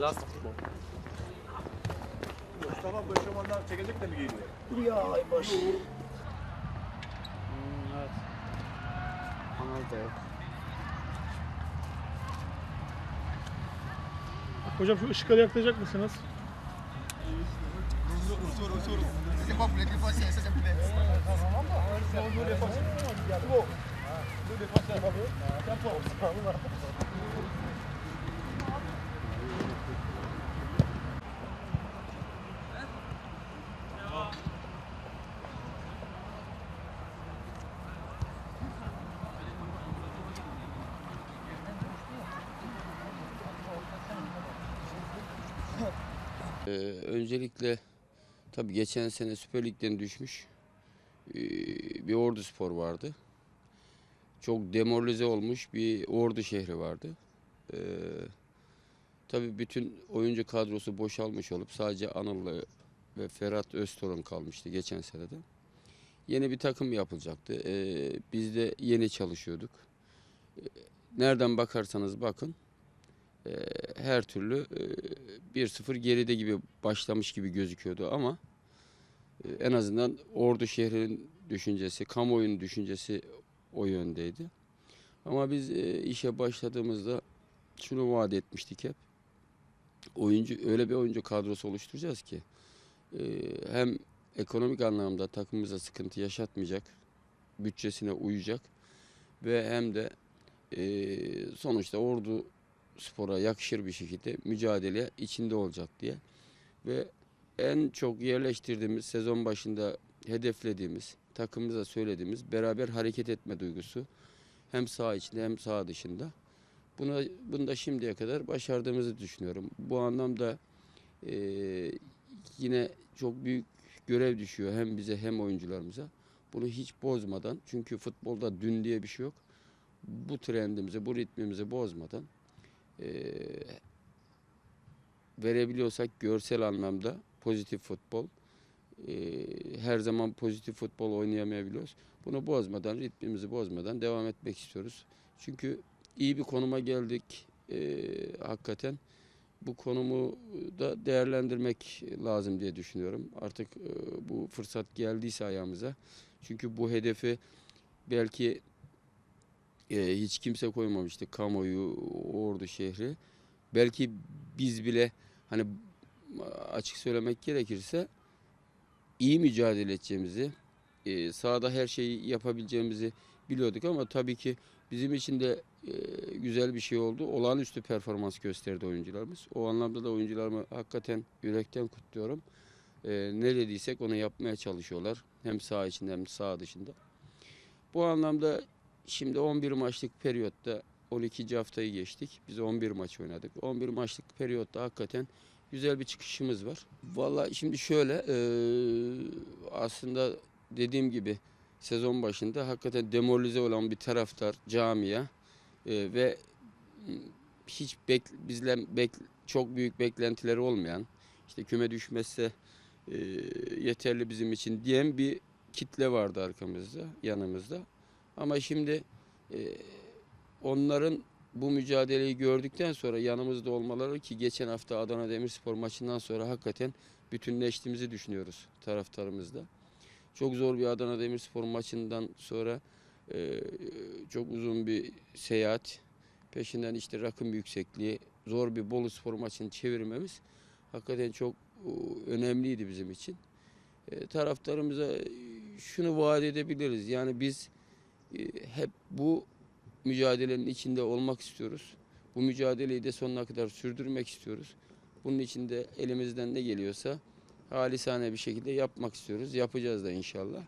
Last futbol. Mustafa bu eşofmanlar çekecek de mi geliyor? Ya ay baş. Hmm, evet. Kanal da yok. Hocam şu ışıkları yaklayacak mısınız? Ee, öncelikle tabii geçen sene Süper Lig'den düşmüş ee, bir Ordu Spor vardı. Çok demoralize olmuş bir Ordu şehri vardı. Ee, tabii bütün oyuncu kadrosu boşalmış olup sadece Anıl'la ve Ferhat Öztorun kalmıştı geçen senede. Yeni bir takım yapılacaktı. Ee, biz de yeni çalışıyorduk. Ee, nereden bakarsanız bakın ee, her türlü e, 1-0 geride gibi başlamış gibi gözüküyordu ama e, en azından Ordu şehrinin düşüncesi, kamuoyunun düşüncesi o yöndeydi. Ama biz e, işe başladığımızda şunu vaat etmiştik hep. Oyuncu öyle bir oyuncu kadrosu oluşturacağız ki e, hem ekonomik anlamda takımımıza sıkıntı yaşatmayacak, bütçesine uyacak ve hem de e, sonuçta Ordu spora yakışır bir şekilde mücadele içinde olacak diye. Ve en çok yerleştirdiğimiz sezon başında hedeflediğimiz, takımımıza söylediğimiz beraber hareket etme duygusu hem saha içinde hem saha dışında. Buna, bunu da şimdiye kadar başardığımızı düşünüyorum. Bu anlamda eee, yine çok büyük görev düşüyor hem bize hem oyuncularımıza. Bunu hiç bozmadan çünkü futbolda dün diye bir şey yok. Bu trendimizi, bu ritmimizi bozmadan eee, verebiliyorsak görsel anlamda pozitif futbol eee, her zaman pozitif futbol oynayamayabiliyoruz. Bunu bozmadan, ritmimizi bozmadan devam etmek istiyoruz. Çünkü iyi bir konuma geldik. Eee, hakikaten bu konumu da değerlendirmek lazım diye düşünüyorum. Artık eee, bu fırsat geldiyse ayağımıza. Çünkü bu hedefi belki e, hiç kimse koymamıştı kamuoyu, ordu şehri. Belki biz bile hani açık söylemek gerekirse iyi mücadele edeceğimizi, e, sahada her şeyi yapabileceğimizi biliyorduk ama tabii ki bizim için de e, güzel bir şey oldu. Olağanüstü performans gösterdi oyuncularımız. O anlamda da oyuncularımı hakikaten yürekten kutluyorum. E, ne dediysek onu yapmaya çalışıyorlar. Hem saha içinde hem saha dışında. Bu anlamda Şimdi 11 maçlık periyotta 12. haftayı geçtik. Biz 11 maç oynadık. 11 maçlık periyotta hakikaten güzel bir çıkışımız var. Vallahi şimdi şöyle aslında dediğim gibi sezon başında hakikaten demoralize olan bir taraftar camia ve hiç bek, bizden bek, çok büyük beklentileri olmayan işte küme düşmezse yeterli bizim için diyen bir kitle vardı arkamızda, yanımızda. Ama şimdi e, onların bu mücadeleyi gördükten sonra yanımızda olmaları ki geçen hafta Adana Demirspor maçından sonra hakikaten bütünleştiğimizi düşünüyoruz taraftarımızda. Çok zor bir Adana Demirspor maçından sonra e, çok uzun bir seyahat, peşinden işte rakım yüksekliği, zor bir Bolu Spor maçını çevirmemiz hakikaten çok önemliydi bizim için. E, taraftarımıza şunu vaat edebiliriz. Yani biz hep bu mücadelenin içinde olmak istiyoruz. Bu mücadeleyi de sonuna kadar sürdürmek istiyoruz. Bunun için de elimizden ne geliyorsa halisane bir şekilde yapmak istiyoruz. Yapacağız da inşallah.